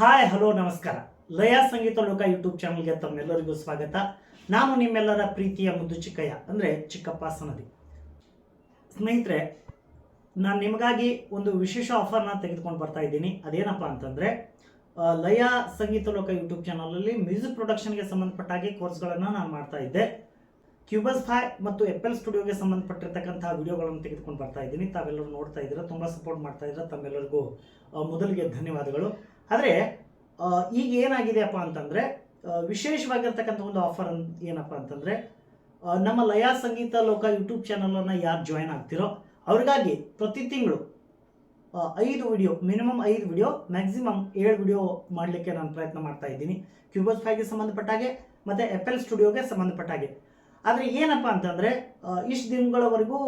Hi, hello, ನಮಸ್ಕಾರ. ಲಯ ಸಂಗೀತ ಲೋಕ ಯೂಟ್ಯೂಬ್ ಚಾನಲ್ಗೆ ತಮ್ಮೆಲ್ಲರಿಗೂ ಸ್ವಾಗತ. ನಾನು ನಿಮ್ಮೆಲ್ಲರ ಪ್ರೀತಿಯ ಮುದ್ದು ಚಿಕ್ಕಯ್ಯ, ಅಂದರೆ ಚಿಕ್ಕಪ್ಪ ಸನದಿ. ಸ್ನೇಹಿತರೆ, ನಾನು ನಿಮಗಾಗಿ ಒಂದು ವಿಶೇಷ ಆಫರ್ನ ತೆಗೆದುಕೊಂಡು ಬರ್ತಾ ಇದ್ದೀನಿ. ಅದೇನಪ್ಪ ಅಂತಂದರೆ ಲಯ ಸಂಗೀತ ಲೋಕ ಯೂಟ್ಯೂಬ್ ಚಾನಲಲ್ಲಿ ಮ್ಯೂಸಿಕ್ ಪ್ರೊಡಕ್ಷನ್ಗೆ ಸಂಬಂಧಪಟ್ಟ ಹಾಗೆ ಕೋರ್ಸ್ಗಳನ್ನು ನಾನು ಮಾಡ್ತಾ ಇದ್ದೆ. ಕ್ಯೂಬಸ್ ಫೈ ಮತ್ತು ಎಲ್ ಸ್ಟುಡಿಯೋಗೆ ಸಂಬಂಧಪಟ್ಟಿರ್ತಕ್ಕಂಥ ವಿಡಿಯೋಗಳನ್ನು ತೆಗೆದುಕೊಂಡು ಬರ್ತಾ ಇದ್ದೀನಿ. ತಾವೆಲ್ಲರೂ ನೋಡ್ತಾ ಇದ್ದೀರಾ, ತುಂಬ ಸಪೋರ್ಟ್ ಮಾಡ್ತಾ ಇದ್ದೀರಾ, ತಮ್ಮೆಲ್ಲರಿಗೂ ಮೊದಲಿಗೆ ಧನ್ಯವಾದಗಳು. ಆದರೆ ಈಗ ಏನಾಗಿದೆಯಪ್ಪ ಅಂತಂದರೆ ವಿಶೇಷವಾಗಿರ್ತಕ್ಕಂಥ ಒಂದು ಆಫರ್ ಏನಪ್ಪ ಅಂತಂದರೆ ನಮ್ಮ ಲಯ ಸಂಗೀತ ಲೋಕ ಯೂಟ್ಯೂಬ್ ಚಾನಲನ್ನು ಯಾರು ಜಾಯ್ನ್ ಆಗ್ತಿರೋ, ಅವ್ರಿಗಾಗಿ ಪ್ರತಿ ತಿಂಗಳು ಐದು ವಿಡಿಯೋ ಮಿನಿಮಮ್ ಐದು ವಿಡಿಯೋ ಮ್ಯಾಕ್ಸಿಮಮ್ ಏಳು ವಿಡಿಯೋ ಮಾಡಲಿಕ್ಕೆ ನಾನು ಪ್ರಯತ್ನ ಮಾಡ್ತಾ ಇದ್ದೀನಿ. ಕ್ಯೂಬಸ್ ಫೈಗೆ ಸಂಬಂಧಪಟ್ಟ ಹಾಗೆ, ಮತ್ತು ಎಲ್ ಸ್ಟುಡಿಯೋಗೆ ಸಂಬಂಧಪಟ್ಟ ಹಾಗೆ. ಆದರೆ ಏನಪ್ಪ ಅಂತಂದರೆ ಇಷ್ಟು ದಿನಗಳವರೆಗೂ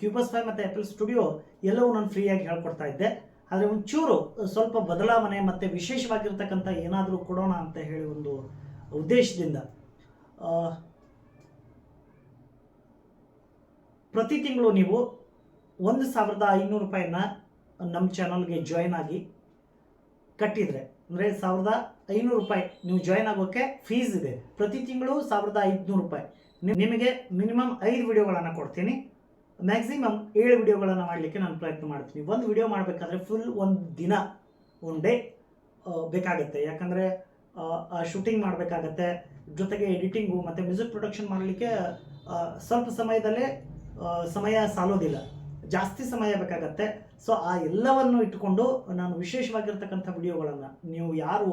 ಕ್ಯೂಬಸ್ ಫೈ ಮತ್ತು ಎಲ್ ಸ್ಟುಡಿಯೋ ಎಲ್ಲವೂ ನಾನು ಫ್ರೀಯಾಗಿ ಹೇಳ್ಕೊಡ್ತಾ ಇದ್ದೆ. ಆದರೆ ಒಂಚೂರು ಸ್ವಲ್ಪ ಬದಲಾವಣೆ ಮತ್ತು ವಿಶೇಷವಾಗಿರ್ತಕ್ಕಂಥ ಏನಾದರೂ ಕೊಡೋಣ ಅಂತ ಹೇಳಿ ಒಂದು ಉದ್ದೇಶದಿಂದ ಪ್ರತಿ ತಿಂಗಳು ನೀವು ಒಂದು ಸಾವಿರದ ಐನೂರು ರೂಪಾಯಿನ ನಮ್ಮ ಚಾನಲ್ಗೆ ಜಾಯ್ನ್ ಆಗಿ ಕಟ್ಟಿದರೆ, ಅಂದರೆ ಸಾವಿರದ ಐನೂರು ರೂಪಾಯಿ ನೀವು ಜಾಯ್ನ್ ಆಗೋಕ್ಕೆ ಫೀಸ್ ಇದೆ. ಪ್ರತಿ ತಿಂಗಳು ಸಾವಿರದ ಐದುನೂರು ರೂಪಾಯಿ. ನಿಮಗೆ ಮಿನಿಮಮ್ ಐದು ವಿಡಿಯೋಗಳನ್ನು ಕೊಡ್ತೀನಿ. ಮ್ಯಾಕ್ಸಿಮಮ್ ಏಳು ವಿಡಿಯೋಗಳನ್ನು ಮಾಡಲಿಕ್ಕೆ ನಾನು ಪ್ರಯತ್ನ ಮಾಡ್ತೀನಿ. ಒಂದು ವಿಡಿಯೋ ಮಾಡಬೇಕಾದ್ರೆ ಫುಲ್ ಒಂದು ದಿನ ಡೇ ಬೇಕಾಗುತ್ತೆ. ಯಾಕಂದರೆ ಶೂಟಿಂಗ್ ಮಾಡಬೇಕಾಗತ್ತೆ. ಜೊತೆಗೆ ಎಡಿಟಿಂಗು ಮತ್ತು ಮ್ಯೂಸಿಕ್ ಪ್ರೊಡಕ್ಷನ್ ಮಾಡಲಿಕ್ಕೆ ಸ್ವಲ್ಪ ಸಮಯದಲ್ಲೇ ಸಮಯ ಸಾಲೋದಿಲ್ಲ. ಜಾಸ್ತಿ ಸಮಯ ಬೇಕಾಗತ್ತೆ. ಸೊ ಆ ಎಲ್ಲವನ್ನು ಇಟ್ಟುಕೊಂಡು ನಾನು ವಿಶೇಷವಾಗಿರ್ತಕ್ಕಂಥ ವಿಡಿಯೋಗಳನ್ನು, ನೀವು ಯಾರು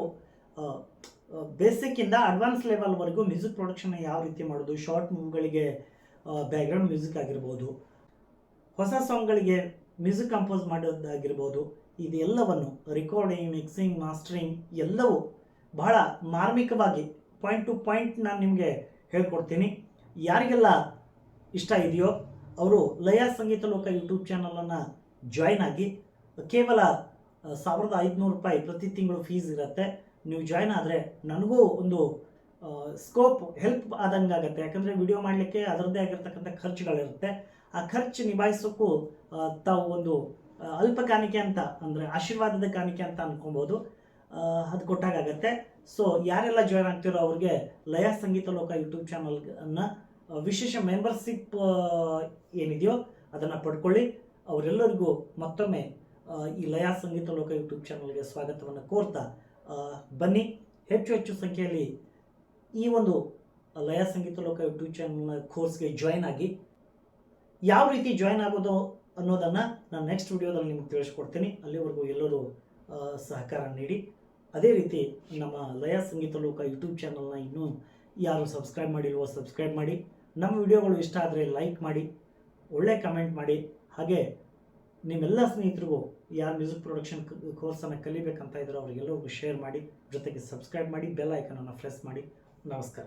ಬೇಸಿಕ್ಕಿಂದ ಅಡ್ವಾನ್ಸ್ ಲೆವೆಲ್ವರೆಗೂ ಮ್ಯೂಸಿಕ್ ಪ್ರೊಡಕ್ಷನ್ ಯಾವ ರೀತಿ ಮಾಡೋದು ಶಾರ್ಟ್ ಮೂವಿಗಳಿಗೆ ಬ್ಯಾಕ್ಗ್ರೌಂಡ್ ಮ್ಯೂಸಿಕ್ ಆಗಿರ್ಬೋದು ಹೊಸ ಸಾಂಗ್ಗಳಿಗೆ ಮ್ಯೂಸಿಕ್ ಕಂಪೋಸ್ ಮಾಡೋದಾಗಿರ್ಬೋದು ಇದೆಲ್ಲವನ್ನು ರೆಕಾರ್ಡಿಂಗ್ ಮಿಕ್ಸಿಂಗ್ ಮಾಸ್ಟ್ರಿಂಗ್ ಎಲ್ಲವೂ ಬಹಳ ಮಾರ್ಮಿಕವಾಗಿ ಪಾಯಿಂಟ್ ಟು ಪಾಯಿಂಟ್ ನಾನು ನಿಮಗೆ ಹೇಳ್ಕೊಡ್ತೀನಿ. ಯಾರಿಗೆಲ್ಲ ಇಷ್ಟ ಇದೆಯೋ ಅವರು ಲಯ ಸಂಗೀತ ಲೋಕ ಯೂಟ್ಯೂಬ್ ಚಾನಲನ್ನು ಜಾಯ್ನ್ ಆಗಿ, ಕೇವಲ ಸಾವಿರದ ಐದುನೂರು ರೂಪಾಯಿ ಪ್ರತಿ ತಿಂಗಳು ಫೀಸ್ ಇರುತ್ತೆ. ನೀವು ಜಾಯ್ನ್ ಆದರೆ ನನಗೂ ಒಂದು ಸ್ಕೋಪ್ ಹೆಲ್ಪ್ ಆದಂಗೆ ಆಗುತ್ತೆ. ಯಾಕಂದರೆ ವಿಡಿಯೋ ಮಾಡಲಿಕ್ಕೆ ಅದರದ್ದೇ ಆಗಿರ್ತಕ್ಕಂಥ ಖರ್ಚುಗಳಿರುತ್ತೆ. ಆ ಖರ್ಚು ನಿಭಾಯಿಸೋಕ್ಕೂ ತಾವು ಒಂದು ಅಲ್ಪ ಕಾಣಿಕೆ ಅಂತ, ಅಂದರೆ ಆಶೀರ್ವಾದದ ಕಾಣಿಕೆ ಅಂತ ಅಂದ್ಕೊಬೋದು ಅದು ಕೊಟ್ಟಾಗತ್ತೆ ಸೊ ಯಾರೆಲ್ಲ ಜಾಯ್ನ್ ಆಗ್ತಿರೋ ಅವ್ರಿಗೆ ಲಯ ಸಂಗೀತ ಲೋಕ ಯೂಟ್ಯೂಬ್ ಚಾನಲ್ನ ವಿಶೇಷ ಮೆಂಬರ್ಶಿಪ್ ಏನಿದೆಯೋ ಅದನ್ನು ಪಡ್ಕೊಳ್ಳಿ. ಅವರೆಲ್ಲರಿಗೂ ಮತ್ತೊಮ್ಮೆ ಈ ಲಯ ಸಂಗೀತ ಲೋಕ ಯೂಟ್ಯೂಬ್ ಚಾನಲ್ಗೆ ಸ್ವಾಗತವನ್ನು ಕೋರ್ತಾ ಬನ್ನಿ. ಹೆಚ್ಚು ಹೆಚ್ಚು ಸಂಖ್ಯೆಯಲ್ಲಿ ಈ ಒಂದು ಲಯ ಸಂಗೀತ ಲೋಕ ಯೂಟ್ಯೂಬ್ ಚಾನಲ್ನ ಕೋರ್ಸ್ಗೆ ಜಾಯ್ನ್ ಆಗಿ ಯಾವ ರೀತಿ ಜಾಯ್ನ್ ಆಗೋದು ಅನ್ನೋದನ್ನು ನಾನು ನೆಕ್ಸ್ಟ್ ವಿಡಿಯೋದಲ್ಲಿ ನಿಮ್ಗೆ ತಿಳಿಸ್ಕೊಡ್ತೀನಿ. ಅಲ್ಲಿವರೆಗೂ ಎಲ್ಲರೂ ಸಹಕಾರ ನೀಡಿ. ಅದೇ ರೀತಿ ನಮ್ಮ ಲಯ ಸಂಗೀತ ಲೋಕ ಯೂಟ್ಯೂಬ್ ಚಾನಲ್ನ ಇನ್ನೂ ಯಾರು ಸಬ್ಸ್ಕ್ರೈಬ್ ಮಾಡಿಲ್ವೋ ಸಬ್ಸ್ಕ್ರೈಬ್ ಮಾಡಿ. ನಮ್ಮ ವಿಡಿಯೋಗಳು ಇಷ್ಟ ಆದರೆ ಲೈಕ್ ಮಾಡಿ, ಒಳ್ಳೆ ಕಮೆಂಟ್ ಮಾಡಿ. ಹಾಗೆ ನಿಮ್ಮೆಲ್ಲ ಸ್ನೇಹಿತರಿಗೂ ಯಾರು ಮ್ಯೂಸಿಕ್ ಪ್ರೊಡಕ್ಷನ್ ಕೋರ್ಸನ್ನು ಕಲಿಬೇಕಂತ ಇದ್ದಾರೋ ಅವರಿಗೆಲ್ಲರಿಗೂ ಶೇರ್ ಮಾಡಿ. ಜೊತೆಗೆ ಸಬ್ಸ್ಕ್ರೈಬ್ ಮಾಡಿ ಬೆಲ್ ಐಕನನ್ನು ಪ್ರೆಸ್ ಮಾಡಿ. ನಮಸ್ಕಾರ